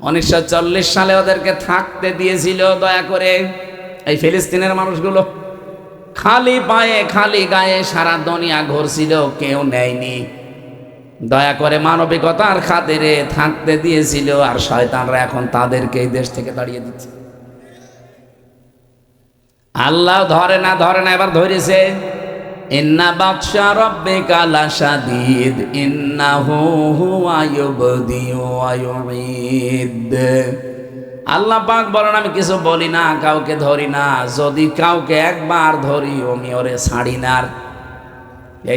উনিশশো চল্লিশ সালে ওদেরকে থাকতে দিয়েছিল, দয়া করে এই ফিলিস্তিনের মানুষগুলো খালি পায়ে, খালি গায়ে সারা দুনিয়া ঘুরছিল, কেউ নেয়নি। দয়া করে মানবিকতার খাতিরে থাকতে দিয়েছিল, আর শয়তানরা এখন তাদেরকে এই দেশ থেকে দাঁড়িয়ে দিচ্ছে। আল্লাহ ধরে না ধরে না, এবার ধরেছে। ইন্না বাদশা রব্বিকা লাশাদীদ, ইন্নাহু হুয়া ইউবদিউ ওয়া ইউঈদ। আল্লাহ পাক বলেন, আমি কিছু বলি না, কাউকে ধরি না, যদি কাউকে একবার ধরি, আমি ওরে ছাড়ি না।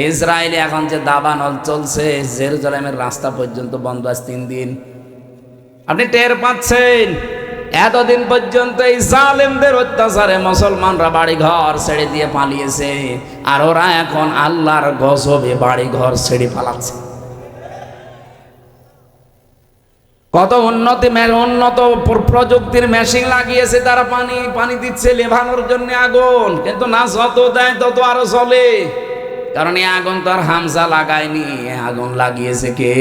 ইসরায়েলে এখন যে দাবানল চলছে, জেরুজালেমের রাস্তা পর্যন্ত বন্ধ আছে তিন দিন। আপনি টের পাচ্ছেন এতদিন পর্যন্ত এই জালেমদের অত্যাচারে মুসলমানরা বাড়ি ঘর ছেড়ে দিয়ে পালিয়েছে, আর ওরা এখন আল্লাহর গজবে বাড়ি ঘর ছেড়ে পালাচ্ছে। কত উন্নতি উন্নত প্রযুক্তির মেশিন লাগিয়েছে তারা পানি পানি দিচ্ছে লেভানোর জন্য আগুন, কিন্তু না যত দেয় তত আরও চলে কারণ এই আগুন তো আর হামজা লাগায়নি, আগুন লাগিয়েছে কে?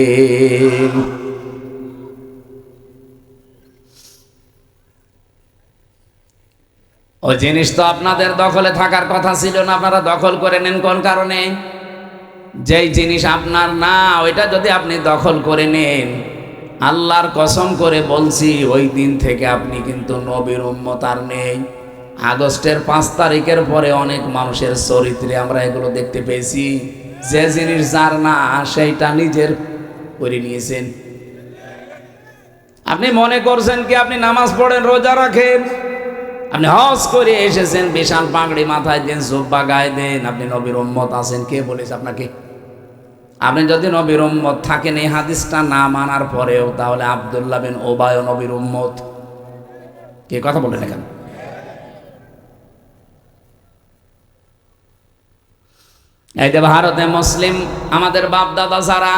ওই জিনিস তো আপনাদের দখলে থাকার কথা ছিল না, আপনারা দখল করে নেন কোন কারণে? যেই জিনিস আপনার না, ওইটা যদি আপনি দখল করে নেন, আল্লাহর কসম করে বলছি, ওই দিন থেকে আপনি কিন্তু নবীর উম্মত আর নেই। আগস্টের পাঁচ তারিখের পরে অনেক মানুষের চরিত্রে আমরা এগুলো দেখতে পেয়েছি। যে জিনিস যার না, সেইটা নিজের করে নিয়েছেন। আপনি মনে করছেন কি আপনি নামাজ পড়েন, রোজা রাখেন? আপনি হজ করে এসেছেন, বিশাল পাগড়ি মাথায় দেন জুব্বা গায়ে দেন, আপনি নবীর উম্মত আছেন, কে বলেছে আপনাকে? আপনি যদি নবীর উম্মত থাকেন, এই হাদিসটা না মানার পরেও তাহলে আবদুল্লাহ বিন ওবায় নবীর উম্মত। কে কথা বলেন এখানে? এই যে ভারতে মুসলিম, আমাদের বাপ দাদা যারা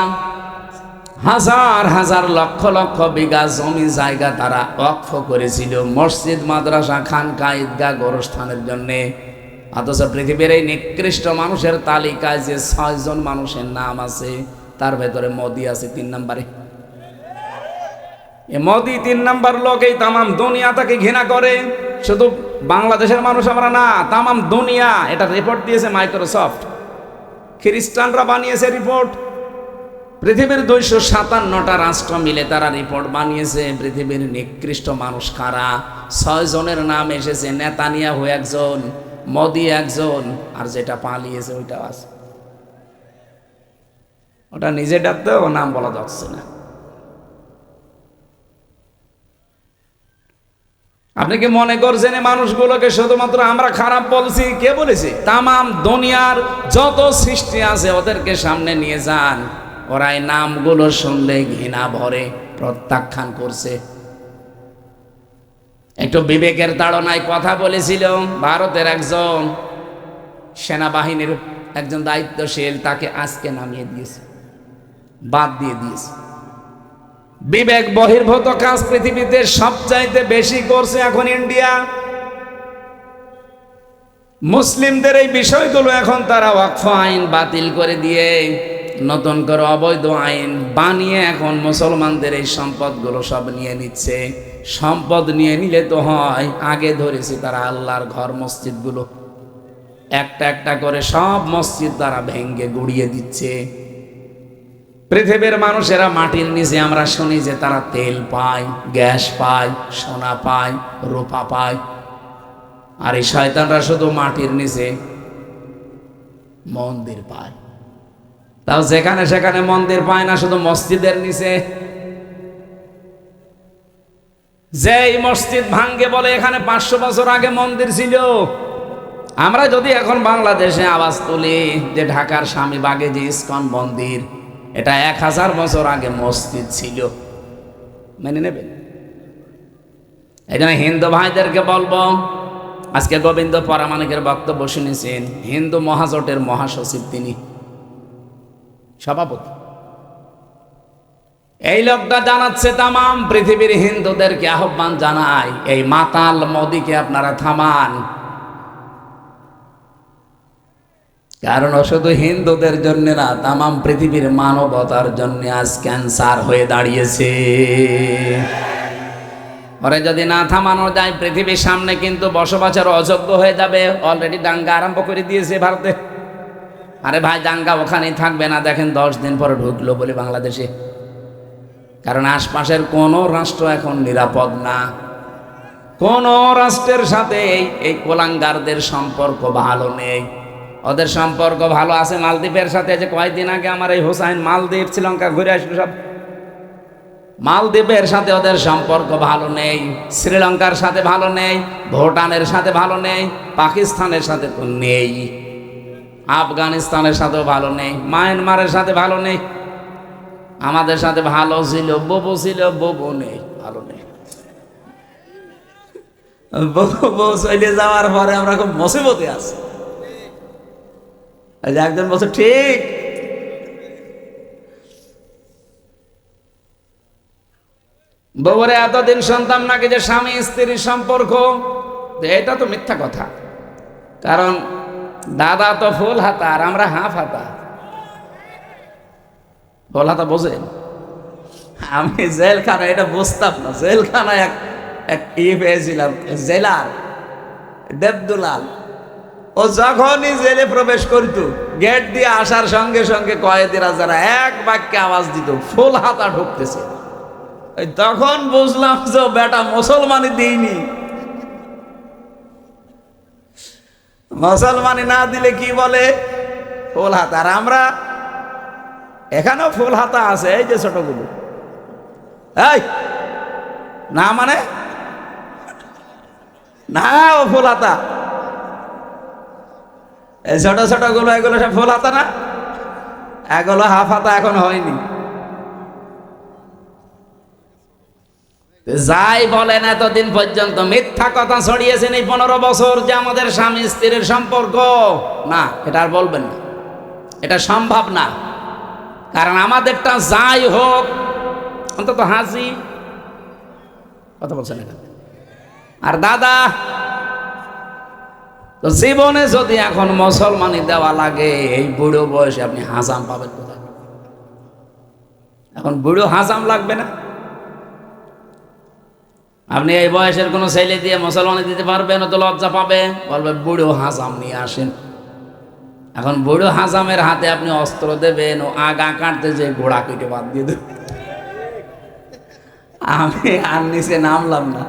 হাজার হাজার লক্ষ লক্ষ বিঘা জমি জায়গা তারা অক্ষ করেছিল। মসজিদ, মাদ্রাসা খানকা ঈদগাহ গোরস্থানের জন্যে। অথচ পৃথিবীর এই নিকৃষ্ট মানুষের তালিকায় যে ছয়জন মানুষের নাম আছে, তার ভেতরে মোদি আছে তিন নম্বরে। মোদি তিন নাম্বার লোক এই তামাম দুনিয়া তাকে ঘৃণা করে। শুধু বাংলাদেশের মানুষ আমরা না, তামাম দুনিয়া, এটা রিপোর্ট দিয়েছে মাইক্রোসফট। খ্রিস্টানরা বানিয়েছে রিপোর্ট পৃথিবীর দুইশো সাতান্নটা রাষ্ট্র মিলে তারা রিপোর্ট বানিয়েছে। পৃথিবীর নিকৃষ্ট মানুষ কারা? ছয় জনের নাম এসেছে, নেতানিয়াহু একজন, মোদি একজন, আর যেটা পালিয়েছে ওইটাও আছে। ওটা নিজে ডাকতেও নাম বলা যাচ্ছে না। আপনি কি মনে করছেন মানুষগুলোকে শুধুমাত্র আমরা খারাপ বলছি? কে বলেছে? তামাম দুনিয়ার যত সৃষ্টি আছে ওদেরকে সামনে নিয়ে যান। ওরা এই নামগুলো শুনলে ঘৃণা ভরে প্রত্যাখ্যান করছে। একটু বিবেকের তাড়নায় কথা বলেছিল, ভারতের একজন সেনাবাহিনীর একজন দায়িত্বশীল তাকে আজকে নামিয়ে দিয়েছে, বাদ দিয়ে দিয়েছে। বিবেক বহির্ভূত কাজ পৃথিবীতে সবচাইতে বেশি করছে এখন ইন্ডিয়া। মুসলিমদের এই বিষয়গুলো এখন তারা ওয়াকফ আইন বাতিল করে দিয়ে নতুন করে অবৈধ আইন বানিয়ে এখন মুসলমানদের এই সম্পদগুলো সব নিয়ে নিচ্ছে। সম্পদ নিয়ে নিলে তো হয়, আগে ধরেছে তারা আল্লাহর ঘর মসজিদগুলো। একটা একটা করে সব মসজিদ তারা ভেঙ্গে গুড়িয়ে দিচ্ছে। পৃথিবীর মানুষেরা মাটির নিচে আমরা শুনি যে তারা তেল পায়, গ্যাস পায়, সোনা পায়, রূপা পায়। আর এই শয়তানরা শুধু মাটির নিচে মন্দির পায়। তাও যেখানে সেখানে মন্দির পায় না, শুধু মসজিদের নিচে। যে এই মসজিদ ভাঙ্গে বলে এখানে পাঁচশো বছর আগে মন্দির ছিল, আমরা যদি এখন বাংলাদেশে আওয়াজ তুলি যে ঢাকার স্বামীবাগে যে ইস্কন মন্দির, এটা এক হাজার বছর আগে মসজিদ ছিল। মেনে নেবেন? এই জন্য হিন্দু ভাইদেরকে বলব, আজকে গোবিন্দ পরামানিকের বক্তব্য শুনেছেন, হিন্দু মহাজোটের মহাসচিব তিনি। সভাপতি। এই লোকটা জানাচ্ছে তামাম পৃথিবীর হিন্দুদেরকে আহ্বান জানায়, এই মাতাল মোদিকে আপনারা থামান। কারণ শুধু হিন্দুদের জন্য না, তামাম পৃথিবীর মানবতার জন্য আজ ক্যান্সার হয়ে দাঁড়িয়েছে। পরে যদি না থামানো যায়, পৃথিবীর সামনে কিন্তু বসবাসের অযোগ্য হয়ে যাবে। অলরেডি দাঙ্গা আরম্ভ করে দিয়েছে ভারতে। আরে ভাই, দাঙ্গা ওখানেই থাকবে না। দেখেন দশ দিন পরে ঢুকলো বলে বাংলাদেশে। কারণ আশপাশের কোনো রাষ্ট্র এখন নিরাপদ না। কোন রাষ্ট্রের সাথে এই কোলাঙ্গারদের সম্পর্ক ভালো নেই। ওদের সম্পর্ক ভালো আছে মালদ্বীপের সাথে। যে কয়েকদিন আগে আমার এই হোসাইন মালদ্বীপ, শ্রীলঙ্কা ঘুরে আসলো সব। মালদ্বীপের সাথে ওদের সম্পর্ক ভালো নেই। শ্রীলঙ্কার সাথে ভালো নেই। ভুটানের সাথে ভালো নেই। পাকিস্তানের সাথে তো নেই। আফগানিস্তানের সাথেও ভালো নেই, মায়ানমারের সাথে ভালো নেই, আমাদের সাথে ভালো ছিল, ববু ছিল, ববু নেই, ভালো নেই। বউ চলে যাওয়ার পরে আমরা খুব মসিবতে আছি। একজন বলছে, ঠিক। বউরে, এতদিন শুনতাম নাকি যে স্বামী স্ত্রীর সম্পর্ক এটা তো মিথ্যা কথা। কারণ দাদা তো ফুল হাতা আর আমরা হাফ হাতা। ফুল হাতা বোঝেন? আমি জেলখানা, এটা বুঝতাম না। জেলখানায় এক এক ই পেয়েছিলাম, জেলার দেবদুলাল। ও যখনই জেলে প্রবেশ করত, গেট দিয়ে আসার সঙ্গে সঙ্গে কয়েদিরা যারা এক বাক্যে আওয়াজ দিত, ফুল হাতা ঢুকতেছে। তখন বুঝলাম যে বেটা মুসলমানই দিইনি। মুসলমানি না দিলে কি বলে? ফুল হাতা। আর আমরা এখানেও ফুল হাতা আছে, এই যে ছোটগুলো। এই! না মানে? না ও ফুল হাতা। এই ছোট ছোটগুলো এগুলো সব ফুল হাতা না? এগুলো হাফ হাতা এখন হয়নি। যাই বলেন, এতদিন পর্যন্ত মিথ্যা কথা ছড়িয়েছেন এই পনেরো বছর যে আমাদের স্বামী স্ত্রীর সম্পর্ক। না, এটা আর বলবেন না। এটা সম্ভব না। কারণ আমাদেরটা যাই হোক, অন্তত হাসি কথা বলছেন এখানে আর দাদা, তো জীবনে যদি এখন মুসলমানি দেওয়া লাগে, এই বুড়ো বয়সে আপনি হাজাম পাবেন কোথায়? এখন বুড়ো হাজাম লাগবে না? আপনি এই বয়সের কোনো ছেলে দিয়ে মুসলমানি দিতে পারবেন তো লজ্জা পাবে বলবে, বুড়ো হাজাম নিয়ে আসেন। এখন বুড়ো হাজামের হাতে আপনি অস্ত্র দেবেন ও আগা কাটতে যে ঘোড়া কেটে বাদ দিয়ে দেবেন আমি আর নিচে নামলাম না।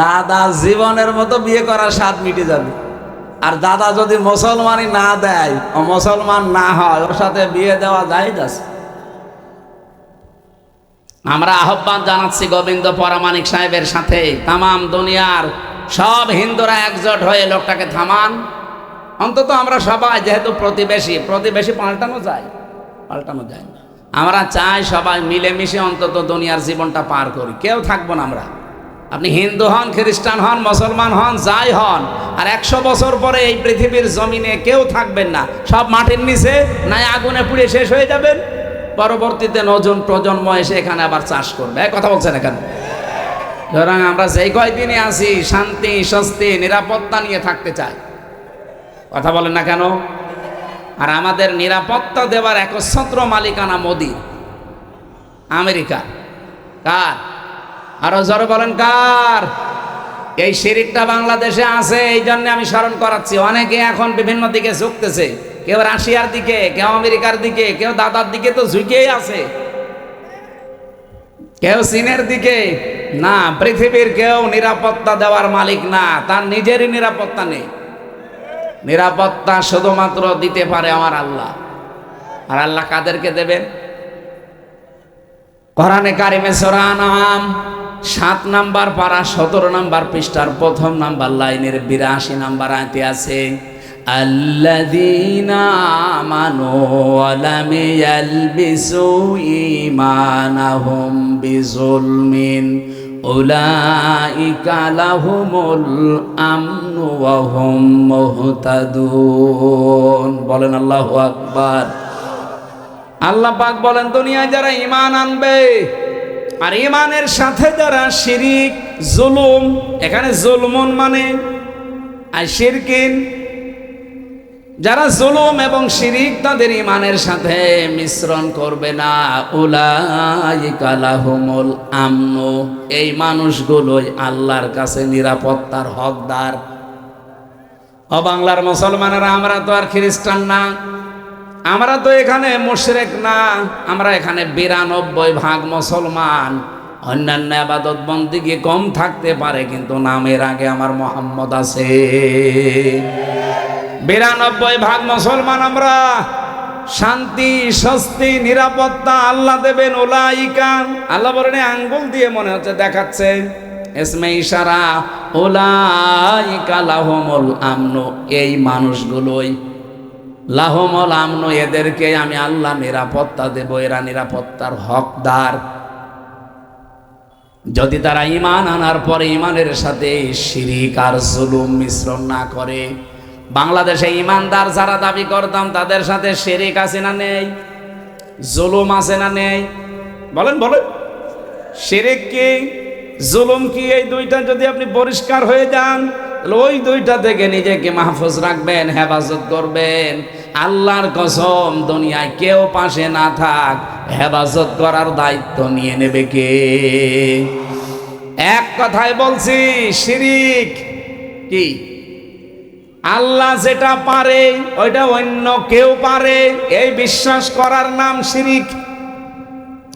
দাদা জীবনের মতো বিয়ে করার স্বাদ মিটে যাবে। আর দাদা যদি মুসলমানই না দেয়, ও মুসলমান না হয়, ওর সাথে বিয়ে দেওয়া যায় যাচ্ছে আমরা আহ্বান জানাচ্ছি গোবিন্দ পরামানিক সাহেবের সাথে। তামাম দুনিয়ার সব হিন্দুরা একজোট হয়ে লোকটাকে থামান। অন্তত আমরা সবাই যেহেতু প্রতিবেশী প্রতিবেশী পাল্টানো যায়। পাল্টানো যায় আমরা চাই সবাই মিলেমিশে অন্তত দুনিয়ার জীবনটা পার করি। কেউ থাকব না আমরা। আপনি হিন্দু হন, খ্রিস্টান হন, মুসলমান হন, যাই হন, আর একশো বছর পরে এই পৃথিবীর জমিনে কেউ থাকবেন না। সব মাটির নিচে নাই, আগুনে পুড়ে শেষ হয়ে যাবেন। পরবর্তীতে নজন প্রজন্ম এসে এখানে আবার চাষ করবে। কথা বলছেন এখানে। সুতরাং আমরা যেই কয়দিনে আছি, শান্তি, স্বস্তি, নিরাপত্তা নিয়ে থাকতে চাই। কথা বলেন না কেন? আর আমাদের নিরাপত্তা দেওয়ার একচ্ছত্র মালিকানা মোদি। আমেরিকা। কার? আরও জোরে বলেন কার? এই শিরিকটা বাংলাদেশে আছে এই জন্য আমি স্মরণ করাচ্ছি। অনেকে এখন বিভিন্ন দিকে ঝুঁকতেছে। কেউ রাশিয়ার দিকে, কেউ আমেরিকার দিকে, কেউ দাদার দিকে তো ঝুঁকেই আছে। কেউ চীনের দিকে, না, পৃথিবীর কেউ নিরাপত্তা দেওয়ার মালিক না, তার নিজেরই নিরাপত্তা নেই। নিরাপত্তা শুধুমাত্র দিতে পারে আমার আল্লাহ। আর আল্লাহ কাদেরকে দেবেন? কোরআনে কারিমে সূরা আনআম, সাত নাম্বার পারা সতেরো নাম্বার পৃষ্ঠার প্রথম নাম্বার লাইনের বিরাশি নাম্বার আয়তে আছে الذين آمنوا ولم يلبسوا إيمانهم بظلم أولئك لهم الأمن وهم مهتدون বলেন আল্লাহু আকবার আল্লাহ পাক বলেন দুনিয়ায় যারা ঈমান আনবে আর ঈমানের সাথে যারা শিরিক জুলুম এখানে জুলমুন মানে আর শিরকিন যারা জুলুম এবং শিরিক তাদের ইমানের সাথে মিশ্রণ করবে না। উলাইকালাহুমুল আমনু। এই মানুষগুলোই আল্লাহর কাছে নিরাপত্তার হকদার। ও বাংলার মুসলমানেরা, আমরা তো আর খ্রিস্টান না। আমরা তো এখানে মুশরেক না। আমরা এখানে বিরানব্বই ভাগ মুসলমান। অন্যান্য আবাদত বন্দিকে কম থাকতে পারে, কিন্তু নামের আগে আমার মোহাম্মদ আছে। বিরানব্বই ভাগ মুসলমান আমরা। শান্তি, স্বস্তি, নিরাপত্তা আল্লাহ দেবেন ওলাইকা আল্লাহ বলেন আঙ্গুল দিয়ে মনে হচ্ছে দেখাচ্ছে। এসমে ইশারা ওলাইকা লাহমুল আমনু, এই মানুষগুলোই। লাহমল আমনু, এদেরকে আমি আল্লাহ নিরাপত্তা দেব, এরা নিরাপত্তার হকদার। যদি তারা ইমান আনার পরে ইমানের সাথে শিরিক আর জুলুম মিশ্রণ না করে বাংলাদেশে ইমানদার যারা দাবি করতাম, তাদের সাথে শেরিক আছে না নেই? জুলুম আছে না নেই? বলেন বলেন। শিরিক কি, জুলুম কি? এই দুইটা যদি আপনি পরিষ্কার হয়ে যান ওই দুইটা থেকে নিজেকে মাহফুজ রাখবেন, হেফাজত করবেন। আল্লাহর কসম, দুনিয়ায় কেউ পাশে না থাক, হেফাজত করার দায়িত্ব নিয়ে নেবে কে? এক কথায় বলছি, শিরিক কি? আল্লাহ যেটা পারে, ওইটা অন্য কেউ পারে। এই বিশ্বাস করার নাম শিরিক।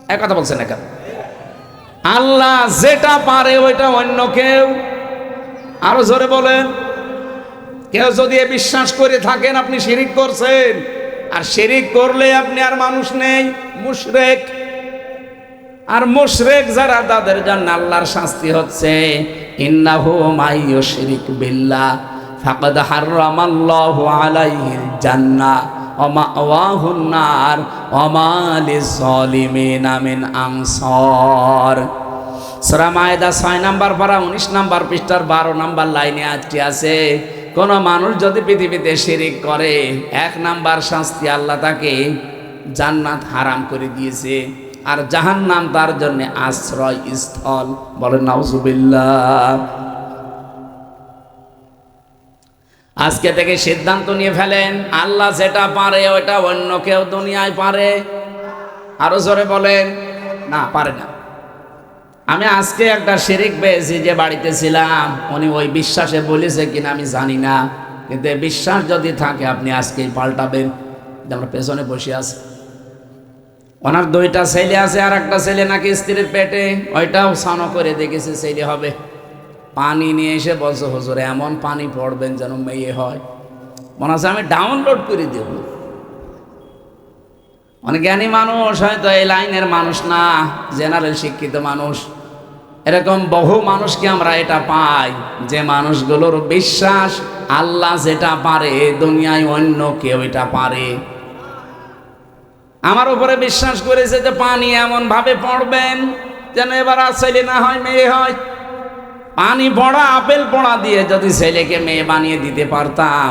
এক কথা বলছেন একা। আল্লাহ যেটা পারে, ওইটা অন্য কেউ। আরও জোরে বলেন। কেউ যদি এ বিশ্বাস করে থাকেন, আপনি শিরিক করছেন। আর শিরিক করলে আপনি আর মানুষ নেই, মুশরেক। আর মুশরেক যারা, তাদের জন্য আল্লাহর শাস্তি হচ্ছে। ইন্নাহু মাইয়ু শিরিক বিল্লাহ। ফাকাদ হারামাল্লাহু আলাইহিল জান্নাহ ওয়া মাওয়াহুন নার ওয়া মা লিজ-জালিমিনা মিন আনসার। সূরা মায়েদা ছয় নাম্বার পারা উনিশ নাম্বার পৃষ্ঠার বারো নাম্বার লাইনে আজটি আছে, কোন মানুষ যদি পৃথিবীতে শিরিক করে, এক নাম্বার শাস্তি আল্লাহ তাকে জান্নাত হারাম করে দিয়েছে, আর জাহান্নাম তার জন্য আশ্রয় স্থল বলেন, নাউজুবিল্লাহ। আজকে থেকে সিদ্ধান্ত নিয়ে ফেলেন, আল্লাহ যেটা পারে ওটা অন্য কেউ দুনিয়ায় পারে। আরও জোরে বলেন, না, পারে না। আমি আজকে একটা শিরিক পেয়েছি যে বাড়িতে ছিলাম, উনি ওই বিশ্বাসে বলেছে কিনা আমি জানি না, কিন্তু বিশ্বাস যদি থাকে, আপনি আজকেই পাল্টাবেন। আমরা পেছনে বসে আছি। ওনার দুইটা ছেলে আছে আর একটা ছেলে নাকি স্ত্রীর পেটে, ওইটাও সানো করে দেখেছে ছেলে হবে। পানি নিয়ে এসে বলছে, হুজুর, এমন পানি পড়বেন যেন মেয়ে হয়। মনে আছে আমি ডাউনলোড করে দেব। মানে জ্ঞানী মানুষ হয়তো এই লাইনের মানুষ না জেনারেল শিক্ষিত মানুষ। এরকম বহু মানুষকে আমরা এটা পাই, যে মানুষগুলোর বিশ্বাস আল্লাহ যেটা পারে, দুনিয়ায় অন্য কেউ এটা পারে। আমার উপরে বিশ্বাস করেছে যে পানি এমন ভাবে পড়বেন, যেন এবার আর ছেলে না হয়, মেয়ে হয়। পানি পড়া আপেল পড়া দিয়ে যদি ছেলেকে মেয়ে বানিয়ে দিতে পারতাম,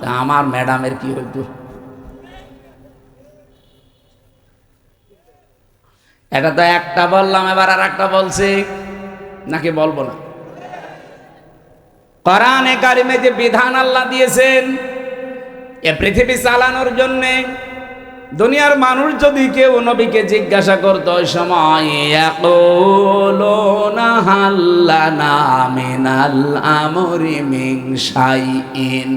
তা আমার ম্যাডামের কি হইতো? এটা তো একটা বললাম, এবার আর একটা বলছি। নাকি বলব না? কোরআনে কারিমে যে বিধান আল্লাহ দিয়েছেন, এ পৃথিবী চালানোর জন্যে দুনিয়ার মানুষ যদি কেউ নবীকে জিজ্ঞাসা করতো ওই সময় ইয়াকুলুনা হাল্লানা মিনাল আমরি মিন শাইইন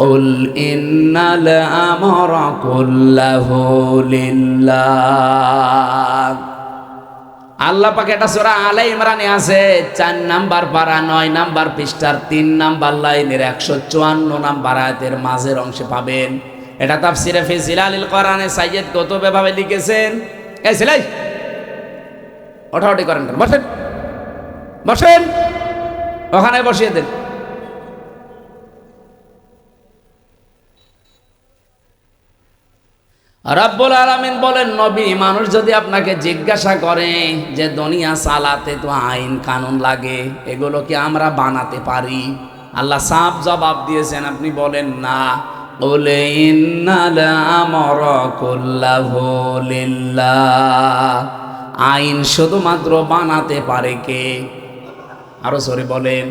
قل إن الأمر كله لله আল্লাহ পাকে এটা সোরা আলে ইমরানে আছে চার নাম্বার পারা নয় নাম্বার পৃষ্ঠার তিন নাম্বার লাইনের একশো চুয়ান্ন নাম্বার আয়াতের মাঝের অংশে পাবেন এটা তাফসিরে ফি জিলালিল কোরআনে সাইয়েদ কতব ভাবে লিখেছেন। সিলাই। ওঠাউটি করেন বসেন। বসেন। ওখানে বসিয়ে দেন। রাব্বুল আলামিন বলেন, নবী, মানুষ যদি আপনাকে জিজ্ঞাসা করে যে দুনিয়া চালাতে তো আইন কানুন লাগে, এগুলো কি আমরা বানাতে পারি? আল্লাহ সাফ জবাব দিয়েছেন। আপনি বলেন, না। বলে, ইন্নাল আমরা কুল্লাহু লিল্লাহ। আইন শুধুমাত্র বানাতে পারে কে? আরও সরে বলেন।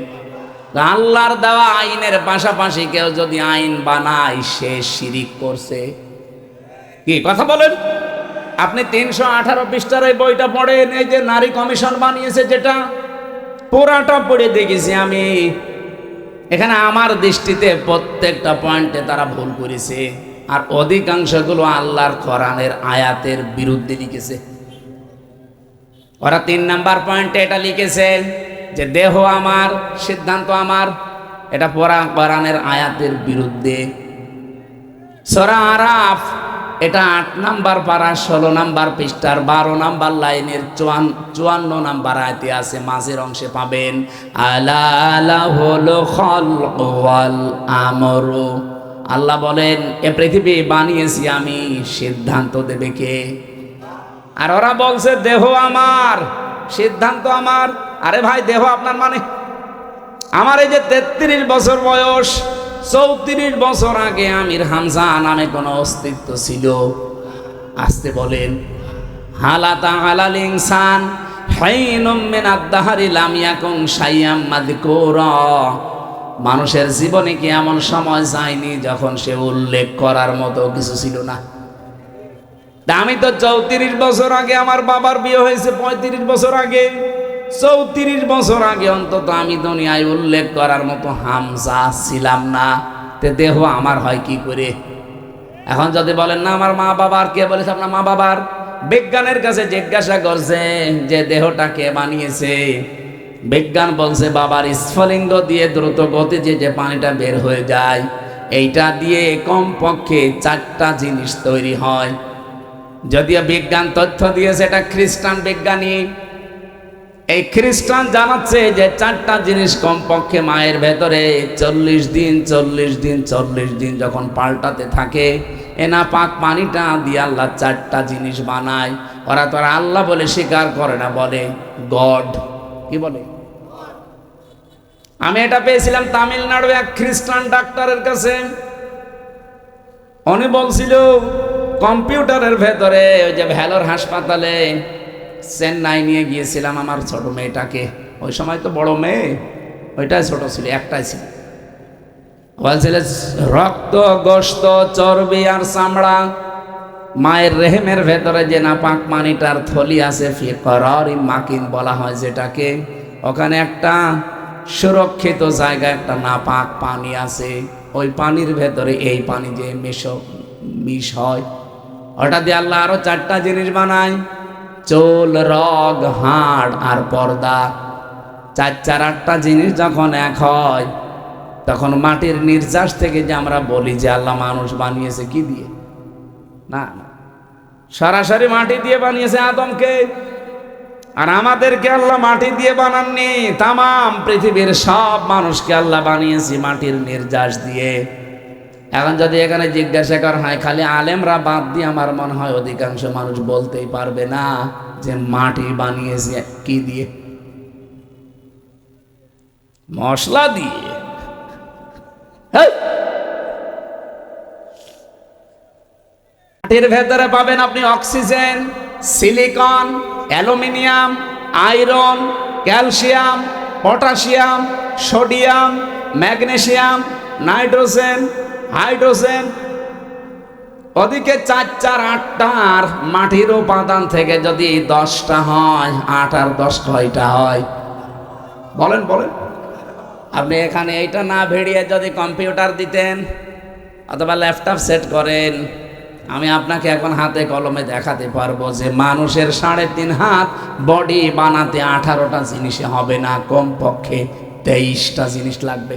আল্লাহর দেওয়া আইনের পাশাপাশি কেউ যদি আইন বানায়, সে শিরিক করছে। কি কথা বলেন? আপনি তিনশো আঠারো পৃষ্ঠার এই বইটা পড়েন, এই যে নারী কমিশন বানিয়েছে যেটা, পুরাটা পড়ে দেখেছি আমি। এখানে আমার দৃষ্টিতে প্রত্যেকটা পয়েন্টে তারা ভুল করেছে। আর অধিকাংশগুলো আল্লাহর কোরআনের আয়াতের বিরুদ্ধে লিখেছে। ওরা তিন নাম্বার পয়েন্টে এটা লিখেছে যে, দেহ আমার, সিদ্ধান্ত আমার। এটা পরা কোরআনের আয়াতের বিরুদ্ধে। সরা আরাফ এটা আট নাম্বার পারা ষোলো নাম্বার পৃষ্ঠার, বারো নাম্বার লাইনের চুয়ান, চুয়ান্ন নাম্বার আয়তে আছে, মাঝের অংশে পাবেন আমরু। আল্লাহ বলেন, এ পৃথিবী বানিয়েছি আমি, সিদ্ধান্ত দেবে কে? আর ওরা বলছে, দেহ আমার, সিদ্ধান্ত আমার। আরে ভাই, দেহ আপনার মানে? আমার এই যে তেত্রিশ বছর বয়স চৌত্রিশ বছর আগে আমির হামজা নামে কোনো অস্তিত্ব ছিল। আসতে বলেন হালাতা হালাল ইনসান মিন মানুষের জীবনে কি এমন সময় যায়নি যখন সে উল্লেখ করার মতো কিছু ছিল না? আমি তো চৌত্রিশ বছর আগে আমার বাবার বিয়ে হয়েছে, পঁয়ত্রিশ বছর আগে। চৌত্রিশ বছর আগে অন্তত আমি দুনিয়ায় উল্লেখ করার মতো হামজা ছিলাম না। তে দেহ আমার হয় কি করে? এখন যদি বলেন, না, আমার মা বাবার, কে বলেছে, আপনার মা বাবার? বিজ্ঞানের কাছে জিজ্ঞাসা করছে, যে দেহটা কে বানিয়েছে? বিজ্ঞান বলছে, বাবার স্ফলিঙ্গ দিয়ে দ্রুত গতিতে যে পানিটা বের হয়ে যায়, এইটা দিয়ে কমপক্ষে চারটা জিনিস তৈরি হয়। যদিও বিজ্ঞান তথ্য দিয়েছে, এটা খ্রিস্টান বিজ্ঞানী এই খ্রিস্টান জানাচ্ছে যে চারটা জিনিস কমপক্ষে মায়ের ভেতরে, চল্লিশ দিন চল্লিশ দিন চল্লিশ দিন যখন পাল্টাতে থাকে, এনা পাক পানিটা দিয়ে আল্লাহ চারটা জিনিস বানায়। ওরা তো আর আল্লাহ বলে স্বীকার করে না, বলে গড। কি বলে? আমি এটা পেয়েছিলাম তামিলনাড়ু এক খ্রিস্টান ডাক্তারের কাছে। উনি বলছিল, কম্পিউটারের ভেতরে ওই যে ভ্যালোর হাসপাতালে চেন্নাই নিয়ে গিয়েছিলাম আমার ছোট মেয়েটাকে। ওই সময় তো বড় মেয়ে, ওইটাই ছোট ছিল, একটাই ছিল। বলছিল, রক্ত গোস্ত চর্বি আর চামড়া, মায়ের রেহেমের ভেতরে যে নাপাক পানিটার থলি আছে ফিকরার মাকিন বলা হয় যেটাকে। ওখানে একটা সুরক্ষিত জায়গায় একটা নাপাক পানি আছে, ওই পানির ভেতরে এই পানি যে মিশ মিশ হয়। ওটা দিয়ে আল্লাহ আরও চারটা জিনিস বানায়। চোল, রগ, হাড় আর পর্দা। চার চার আটটা জিনিস যখন এক হয়, তখন মাটির নির্যাস থেকে যে আমরা বলি যে আল্লাহ মানুষ বানিয়েছে কি দিয়ে? না না। সরাসরি মাটি দিয়ে বানিয়েছে আদমকে। আর আমাদেরকে আল্লাহ মাটি দিয়ে বানাননি, তামাম পৃথিবীর সব মানুষকে আল্লাহ বানিয়েছি মাটির নির্যাস দিয়ে। এখন যদি এখানে জিজ্ঞাসা করা হয়, খালি আলেমরা বাদ দিয়ে আমার মনে হয় অধিকাংশ মানুষ বলতেই পারবে না যে মাটি বানিয়েছে কি দিয়ে মশলা দিয়ে! মাটির ভেতরে পাবেন আপনি oxygen, silicon, aluminium, iron, calcium, potassium, sodium magnesium nitrogen hydrogen. ওদিকে চার চার আটটার মাটির উপাদান থেকে যদি দশটা হয়, আট আর দশ কয়টা হয়? বলেন বলেন। আপনি এখানে এইটা না ভেড়িয়ে যদি কম্পিউটার দিতেন, অথবা ল্যাপটপ সেট করেন, আমি আপনাকে এখন হাতে কলমে দেখাতে পারব যে মানুষের সাড়ে তিন হাত বডি বানাতে আঠারোটা জিনিসে হবে না, কমপক্ষে তেইশটা জিনিস লাগবে।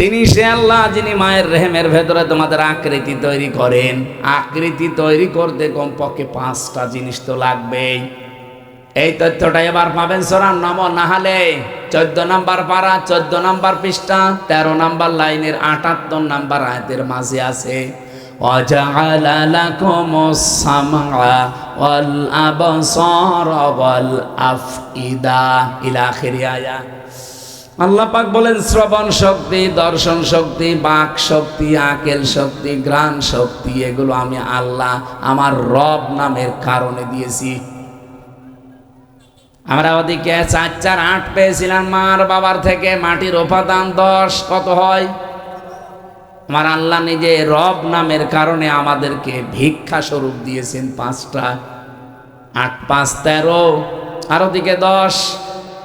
তিনি সে আল্লাহ যিনি মায়ের রেহেমের ভেতরে তোমাদের আকৃতি তৈরি করেন আকৃতি তৈরি করতে কমপক্ষে পাঁচটা জিনিস তো লাগবেই এই তথ্যটা এবার পাবেন সোরান নম নাহালে চোদ্দ নাম্বার পারা চোদ্দ নাম্বার পৃষ্ঠা তেরো নাম্বার লাইনের আটাত্তর নাম্বার আয়াতের মাঝে আছে وجعل لكم السمع والأبصار والأفئدة إلى آخر آية আল্লাহ পাক বলেন, শ্রবণ শক্তি, দর্শন শক্তি, বাক শক্তি, আকেল শক্তি, গ্রাণ শক্তি, এগুলো আমি আল্লাহ আমার রব নামের কারণে দিয়েছি। আমরা ওদিকে চার চার, আট পেয়েছিলাম, মার বাবার থেকে, মাটির উপাদান দশ, কত হয়? আমার আল্লাহ নিজে রব নামের কারণে আমাদেরকে ভিক্ষা স্বরূপ দিয়েছেন পাঁচটা, আট, পাঁচ, তেরো, আর ওদিকে দশ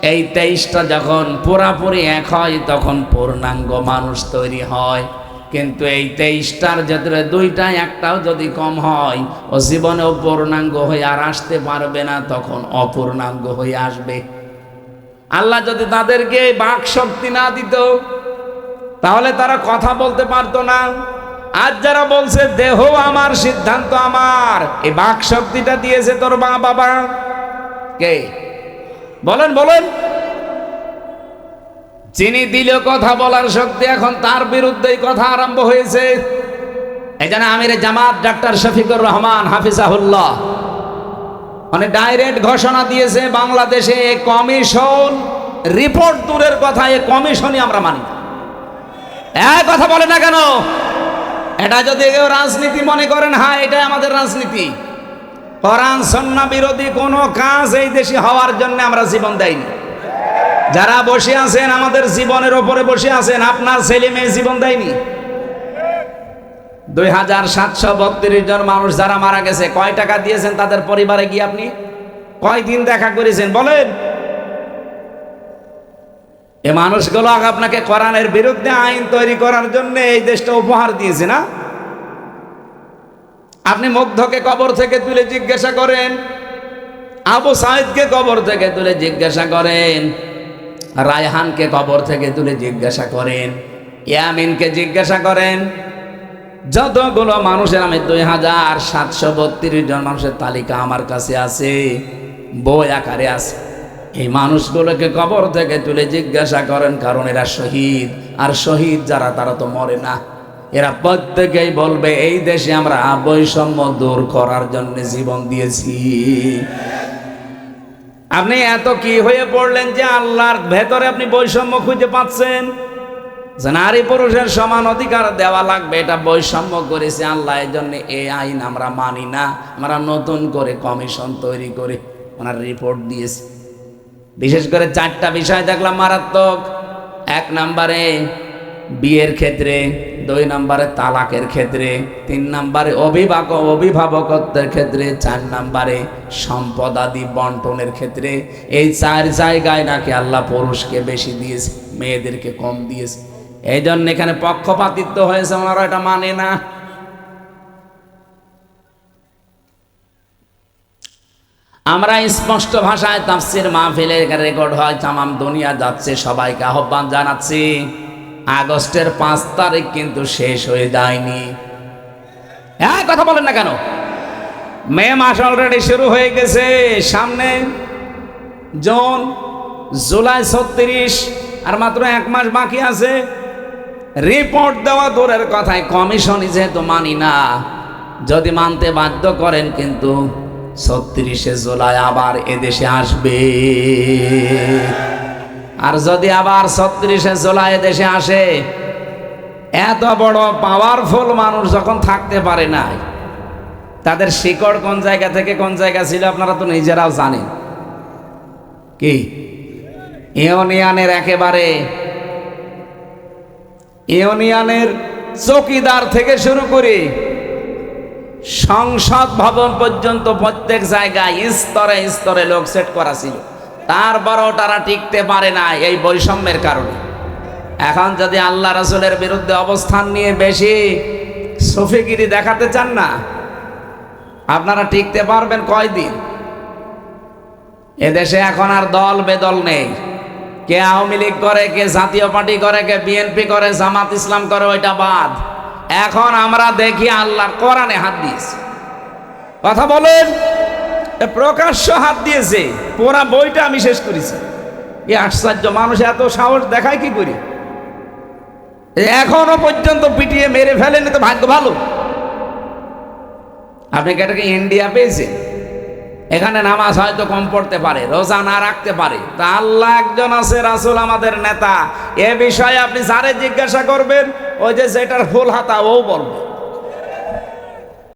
এই তেইশটা যখন পুরাপুরি এক হয়, তখন পূর্ণাঙ্গ মানুষ তৈরি হয়। কিন্তু এই তেইশটার যাদের দুইটা, একটাও যদি কম হয়, ও জীবনেও পূর্ণাঙ্গ হয়ে আর আসতে পারবে না, তখন অপূর্ণাঙ্গ হয়ে আসবে। আল্লাহ যদি তাদেরকে বাক শক্তি না দিত, তাহলে তারা কথা বলতে পারতো না। আজ যারা বলছে, দেহ আমার, সিদ্ধান্ত আমার এই বাক শক্তিটা দিয়েছে তোর মা বাবা কে? বলেন বলেন। যিনি দিল কথা বলার শক্তি এখন তার বিরুদ্ধেই কথা আরম্ভ হয়েছে। এই জন্য আমির জামাত ডাক্তার শফিকুর রহমান হাফিজাহুল্লাহ মানে ডাইরেক্ট ঘোষণা দিয়েছে, বাংলাদেশে কমিশন রিপোর্ট দূরের কথা, এ কমিশনই আমরা মানি। এক কথা বলে না কেন? এটা যদি কেউ রাজনীতি মনে করেন হ্যাঁ এটাই আমাদের রাজনীতি। কোরআন, সন্না বিরোধী কোনো কাজ এই দেশে হওয়ার জন্য আমরা জীবন দেয়নি যারা বসে আছেন, আমাদের জীবনের ওপরে বসে আছেন, আপনার ছেলে মেয়ে জীবন দেয়নি। দুই হাজার সাতশো বত্রিশ জন মানুষ যারা মারা গেছে, কয় টাকা দিয়েছেন তাদের পরিবারে গিয়ে আপনি? কয় দিন দেখা করেছেন? বলেন। এ মানুষগুলো আপনাকে কোরআনের বিরুদ্ধে আইন তৈরি করার জন্য এই দেশটা উপহার দিয়েছে না? আপনি মুগ্ধকে কবর থেকে তুলে জিজ্ঞাসা করেন, আবু সাইদকে কবর থেকে তুলে জিজ্ঞাসা করেন, রায়হানকে কবর থেকে তুলে জিজ্ঞাসা করেন, ইয়ামিনকে জিজ্ঞাসা করেন, যতগুলো মানুষের আমি দুই হাজার সাতশো বত্রিশ জন মানুষের তালিকা আমার কাছে আছে, বই আকারে আছে। এই মানুষগুলোকে কবর থেকে তুলে জিজ্ঞাসা করেন, কারণ এরা শহীদ, আর শহীদ যারা, তারা তো মরে না। এরা প্রত্যেকেই বলবে, এই দেশে আমরা বৈষম্য দূর করার জন্য জীবন দিয়েছি। আপনি এত কি হয়ে পড়লেন যে আল্লাহর ভেতরে আপনি বৈষম্য খুঁজে পাচ্ছেন? যে নারী পুরুষের সমান অধিকার দেওয়া লাগবে, এটা বৈষম্য করেছে আল্লাহ এই জন্য এই আইন আমরা মানি না। আমরা নতুন করে কমিশন তৈরি করে ওনার রিপোর্ট দিয়েছি। বিশেষ করে চারটা বিষয় দেখলাম মারাত্মক। এক নম্বরে বিয়ের ক্ষেত্রে, দুই নম্বরে তালাকের ক্ষেত্রে, তিন নম্বরে অভিভাবক অভিভাবকত্বের ক্ষেত্রে, চার নম্বরে সম্পদাদি বন্টনের ক্ষেত্রে। এই চার জায়গায় নাকি আল্লাহ পুরুষকে বেশি দিয়েছে, মেয়েদেরকে কম দিয়েছে। এই জন্য এখানে পক্ষপাতিত্ব হয়েছে, ওনারা এটা মানে না। আমরা স্পষ্ট ভাষায় তাফসির মাহফিলের রেকর্ড হয়, তামাম দুনিয়া যাচ্ছে, সবাইকে আহ্বান জানাচ্ছি। আগস্টের পাঁচ তারিখ কিন্তু শেষ হয়ে যায়নি। হ্যাঁ কথা বলেন না কেন? মে মাস অলরেডি শুরু হয়ে গেছে। সামনে জুন, জুলাই ছত্রিশ, আর মাত্র এক মাস বাকি আছে। রিপোর্ট দেওয়া দূরের কথায় কমিশনই যেহেতু মানি না, যদি মানতে বাধ্য করেন কিন্তু ছত্রিশে জুলাই আবার এদেশে আসবে। আর যদি আবার ছত্রিশে জুলাই দেশে আসে, এত বড় পাওয়ারফুল মানুষ যখন থাকতে পারে নাই, তাদের শিকড় কোন জায়গা থেকে কোন জায়গা ছিল আপনারা তো নিজেরাও জানেন। কি? ইউনিয়নের একেবারে ইউনিয়নের চকিদার থেকে শুরু করে সংসদ ভবন পর্যন্ত প্রত্যেক জায়গায় স্তরে স্তরে লোক সেট করা ছিল। তারপরও তারা টিকতে পারে না এই বৈষম্যের কারণে। এখন যদি আল্লাহ রসুলের বিরুদ্ধে অবস্থান নিয়ে বেশি সফিগিরি দেখাতে চান না, আপনারা টিকতে পারবেন কয়দিন? এদেশে এখন আর দল বেদল নেই। কে আওয়ামী লীগ করে, কে জাতীয় পার্টি করে, কে বিএনপি করে, জামাত ইসলাম করে, ওইটা বাদ। এখন আমরা দেখি আল্লাহর কোরআনে হাদিস। কথা বলেন। প্রকাশ্য হাত দিয়েছে। পুরা বইটা আমি শেষ করেছি। এ আশ্চর্য মানুষ এত সাহস দেখায় কি করি? এখনও পর্যন্ত পিটিয়ে মেরে ফেলেনি তো ভাগ্য ভালো। আপনি এটাকে ইন্ডিয়া পেয়েছেন? এখানে নামাজ হয়তো কম পড়তে পারে, রোজা না রাখতে পারে। তা আল্লাহ একজন আছে, রাসুল আমাদের নেতা। এ বিষয়ে আপনি যারে জিজ্ঞাসা করবেন, ওই যে সেটার ফুল হাতা ও বলবে।